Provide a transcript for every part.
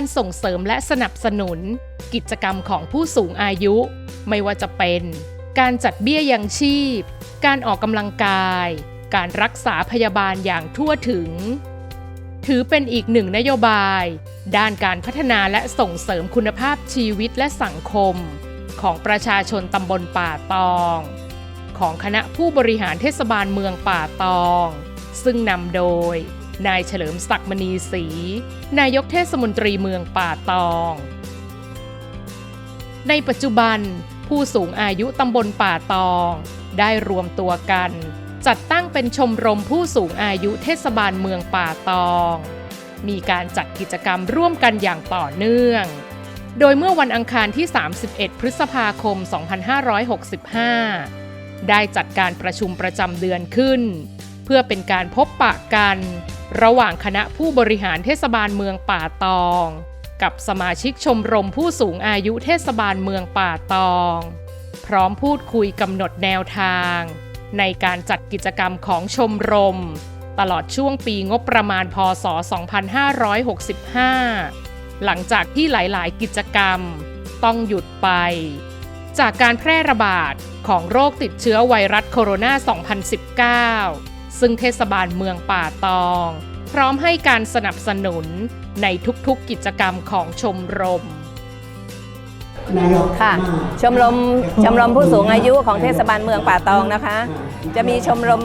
การส่งเสริมและสนับสนุน กิจกรรมของผู้สูงอายุ ไม่ว่าจะเป็น การจัดเบี้ยยังชีพ การออกกำลังกาย การรักษาพยาบาลอย่างทั่วถึง ถือเป็นอีกหนึ่งนโยบาย ด้านการพัฒนาและส่งเสริมคุณภาพชีวิตและสังคม ของประชาชนตำบลป่าตอง ของคณะผู้บริหารเทศบาลเมืองป่าตอง ซึ่งนำโดย นายเฉลิมศักดิ์มณีศรี นายกเทศมนตรีเมืองป่าตอง ในปัจจุบัน ผู้สูงอายุตำบลป่าตอง ได้รวมตัวกัน จัดตั้งเป็นชมรมผู้สูงอายุเทศบาลเมืองป่าตอง มีการจัดกิจกรรมร่วมกันอย่างต่อเนื่อง โดยเมื่อวันอังคารที่ 31 พฤษภาคม 2565 ได้จัดการประชุมประจำเดือนขึ้น เพื่อเป็นการพบปะกัน ระหว่างคณะผู้บริหารเทศบาลเมืองป่าตอง กับสมาชิกชมรมผู้สูงอายุเทศบาลเมืองป่าตอง พร้อมพูดคุยกำหนดแนวทาง ในการจัดกิจกรรมของชมรม ตลอดช่วงปีงบประมาณพศ 2565 หลังจากที่หลายๆ กิจกรรมต้องหยุดไป จากการแพร่ระบาดของโรคติดเชื้อไวรัสโคโรนา 2019 ซึ่งเทศบาลเมืองป่าตอง พร้อมให้การสนับสนุนในทุกๆกิจกรรมของชมรมค่ะชมรมชมรมผู้สูงอายุของเทศบาลเมืองป่าตองนะคะ จะมีชมรม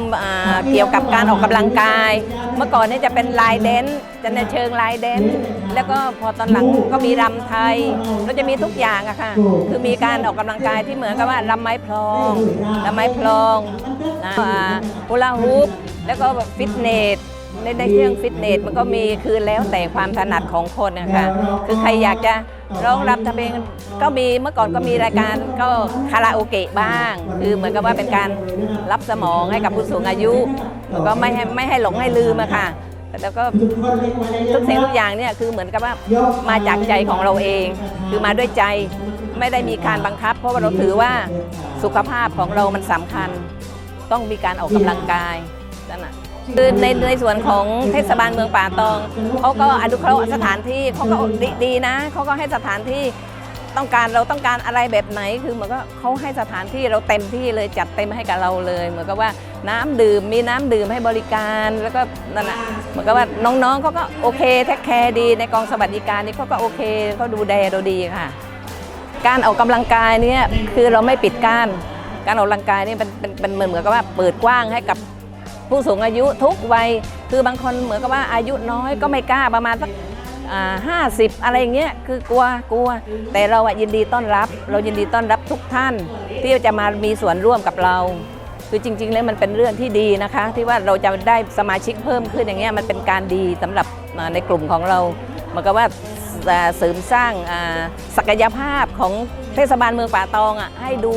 เกี่ยวกับการออกกำลังกาย เมื่อก่อนนี่จะเป็นลายเดนจะในเชิงลายเดนแล้วก็พอตอนหลังก็มีรำไทยแล้วจะมีทุกอย่างอะค่ะคือมีการออกกำลังกายที่เหมือนกับว่ารำไม้พลองรำไม้พลอง นะอ่าฮูลาฮูปแล้วก็แบบฟิตเนสในในเครื่องฟิตเนสมันก็มีคือแล้วแต่ความถนัดของคนนะคะคือใครอยากจะร้องรำทำเพลงก็มีเมื่อก่อนก็มีรายการก็คาราโอเกะบ้าง คือเหมือนกับว่าเป็นการรับสมองให้กับผู้สูงอายุแล้วก็ไม่ให้ไม่ให้หลงให้ลืมอะค่ะแล้วก็ทุกสิ่งทุกอย่างเนี่ยคือเหมือนกับว่ามาจากใจของเราเอง คือมาด้วยใจไม่ได้มีการบังคับ เพราะว่าเราถือว่าสุขภาพของเรามันสำคัญ ต้องมีการออกกำลังกายนั่นน่ะคือในในส่วนของเทศบาลเมืองป่าตองเขาก็อนุเคราะห์สถานที่เขาก็ดีดีนะเขาก็ให้สถานที่ต้องการเราต้องการอะไรแบบไหนคือเหมือนก็เขาให้สถานที่เราเต็มที่เลยจัดเต็มให้กับเราเลย เหมือนกับว่าน้ำดื่มมีน้ำดื่มให้บริการแล้วก็นั่นแหะเหมือนกับว่าน้องๆเขาก็โอเคแท็กแคร์ดีในกองสวัสดิการนี่เขาก็โอเคเขาดูแลเราดีค่ะ การออกกำลังกายเนี่ยคือเราไม่ปิดกั้น การออกกำลังกายนี่เป็นเป็นเป็นเหมือนกับว่าเปิดกว้างให้กับผู้สูงอายุทุกวัยคือบางคนเหมือนกับว่าอายุน้อยก็ไม่กล้าประมาณสักห้าสิบอะไรอย่างเงี้ยคือกลัวกลัว แต่เราอะยินดีต้อนรับ เรายินดีต้อนรับทุกท่าน ที่จะมามีส่วนร่วมกับเรา คือจริง ๆ แล้วมันเป็นเรื่องที่ดีนะคะ ที่ว่าเราจะได้สมาชิกเพิ่มขึ้นอย่างเงี้ยมันเป็นการดีสำหรับในกลุ่มของเราเหมือนกับว่าเสริมสร้างศักยภาพของเทศบาลเมืองป่าตองอะให้ดู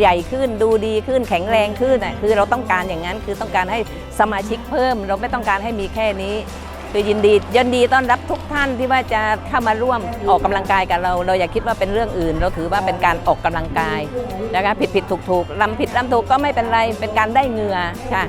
ใหญ่ขึ้นดูดีขึ้นแข็งแรงขึ้นอะคือเราต้องการอย่างนั้นคือต้องการให้สมาชิกเพิ่ม เราไม่ต้องการให้มีแค่นี้ คือยินดียินดีต้อนรับทุกท่านที่ว่าจะเข้ามาร่วมออกกำลังกายกับเรา เราอย่าคิดว่าเป็นเรื่องอื่น เราถือว่าเป็นการออกกำลังกายนะคะผิดผิดถูกถูกลำผิดลำถูกก็ไม่เป็นไรเป็นการได้เหงื่อค่ะ